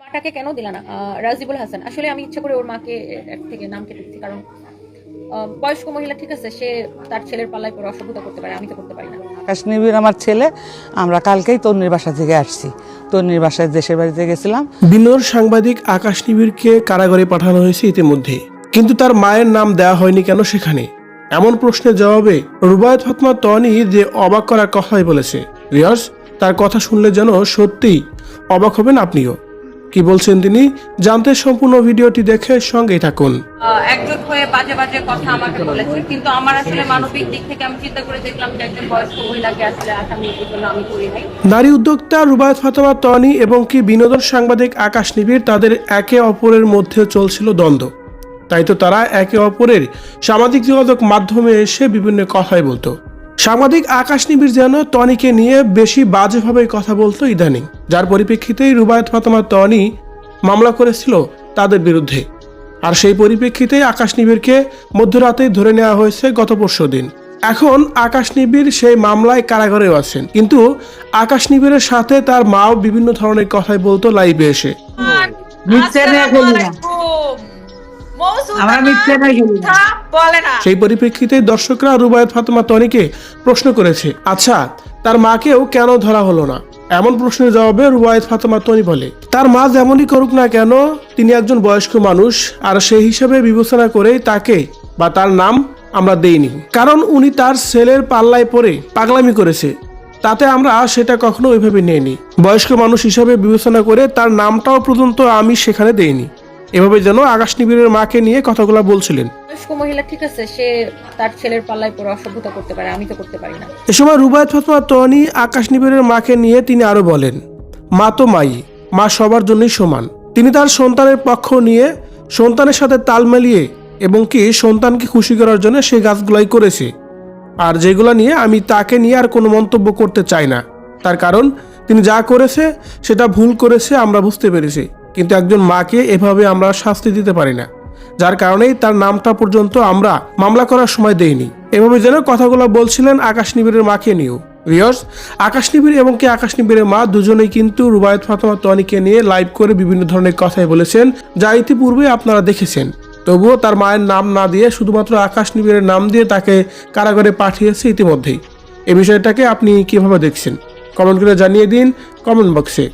মাটাকে কেন দিলা না? রাজিবুল হাসান। আসলে আমি ইচ্ছা করে ওর মাকে থেকে নাম কেটে দিচ্ছি কারণ বয়স্ক মহিলা ঠিক আছে সে তার ছেলের পাল্লায় পরে অসভ্যতা করতে পারে আমি তো করতে পারি না। আকাশ নিবিড় আমার ছেলে আমরা কালকেই তন্নির বাসা থেকে আসছি। তন্নির বাসায় দেশের বাড়িতে গেছিলাম। বিনোর সাংবাদিক আকাশ নিবিড়কে কারাগারে পাঠানো হয়েছে ইতিমধ্যে। কিন্তু তার মায়ের নাম দেওয়া হয়নি কেন সেখানে? এমন প্রশ্নের জবাবে রুবায়ত ফাতমা তনি যে অবাক করার কথাই বলেছে। রিয়াজ তার কথা শুনলে যেন সত্যিই অবাক হবেন আপনিও। কি বলছেন তিনি? জানতে সম্পূর্ণ ভিডিওটি দেখে সঙ্গেই থাকুন। একজোট হয়ে বাজে বাজে কথা আমাকে বলেছে। কিন্তু আমার আসলে মানবিক দিক থেকে আমি চিন্তা করে দেখলাম যে একজন বয়স্ক মহিলাকে আসলে আসামি জন্য আমি করি নাই। নারী উদ্যোক্তা রুবায়ত ফাতেমা তনি এবং কি বিনোদন সাংবাদিক আকাশ নিবিড় তাদের একে অপরের মধ্যে চলছিল দ্বন্দ্ব। তাই তো তারা একে অপরের সামাজিক যোগাযোগ মাধ্যমে এসে বিভিন্ন কথাই বলতো। সাংবাদিক আকাশ নিবিড় যেন টনিকে নিয়ে বেশি বাজেভাবে কথা বলতো ইদানিং। যার পরিপ্রেক্ষিতেই রুবায়ত ফাতেমা টনি মামলা করেছিল তাদের বিরুদ্ধে। আর সেই পরিপ্রেক্ষিতে আকাশ নিবিড়কে মধ্যরাতেই ধরে নেওয়া হয়েছে গত পরশু দিন। এখন আকাশ নিবিড় সেই মামলায় কারাগারেও আছেন। কিন্তু আকাশ নিবিড়ের সাথে তার মাও বিভিন্ন ধরনের কথাই বলতো লাইভে এসে। সেই পরিপ্রেক্ষিতে দর্শকরা রুবায়ত ফাতেমা তনিকে প্রশ্ন করেছে আচ্ছা তার মাকেও কেন ধরা হলো না? এমন প্রশ্নের জবাবে রুবায়ত ফাতেমা তনি বলে তার মা যেমনই করুক না কেন তিনি একজন বয়স্ক মানুষ আর সেই হিসাবে বিবেচনা করেই তাকে বা তার নাম আমরা দেইনি। কারণ উনি তার ছেলের পাল্লায় পড়ে পাগলামি করেছে। তাতে আমরা সেটা কখনো ওইভাবে নেইনি। বয়স্ক মানুষ হিসাবে বিবেচনা করে তার নামটাও পর্যন্ত আমি সেখানে দেইনি। এভাবে যেন আকাশ নিবিড়ের মাকে নিয়ে কথাগুলো বলছিলেন। মহিলা ঠিক আছে সে তার ছেলের পাল্লায় পরে অসভ্যতা করতে পারে আমি তো করতে পারি না। এ সময় রুবায়ত ফাতমা তনি আকাশ নিবিড়ের মাকে নিয়ে তিনি আরও বলেন মা তো মাই মা সবার জন্যই সমান। তিনি তার সন্তানের পক্ষ নিয়ে সন্তানের সাথে তাল মিলিয়ে এবং কি সন্তানকে খুশি করার জন্য সে গাছগুলাই করেছে। আর যেগুলো নিয়ে আমি তাকে নিয়ে আর কোনো মন্তব্য করতে চাই না। তার কারণ তিনি যা করেছে সেটা ভুল করেছে আমরা বুঝতে পেরেছি। কিন্তু একজন মাকে এভাবে আমরা শাস্তি দিতে পারি না, যার কারণেই তার নামটা পর্যন্ত আমরা মামলা করার সময় দেইনি। এভাবে যেন কথাগুলো বলছিলেন আকাশ নিবিড়ের মাকে নিয়েও। রিয়স আকাশ নিবিড় এবং কি আকাশ নিবিড়ের মা দুজনেই কিন্তু রুবায়ত ফাতেমা তনিকে নিয়ে লাইভ করে বিভিন্ন ধরনের কথাই বলেছেন, যা ইতিপূর্বে আপনারা দেখেছেন। তবুও তার মায়ের নাম না দিয়ে শুধুমাত্র আকাশ নিবিড়ের নাম দিয়ে তাকে কারাগারে পাঠিয়েছে ইতিমধ্যেই। এ বিষয়টাকে আপনি কীভাবে দেখছেন? কমেন্ট করে জানিয়ে দিন কমেন্ট বক্সে।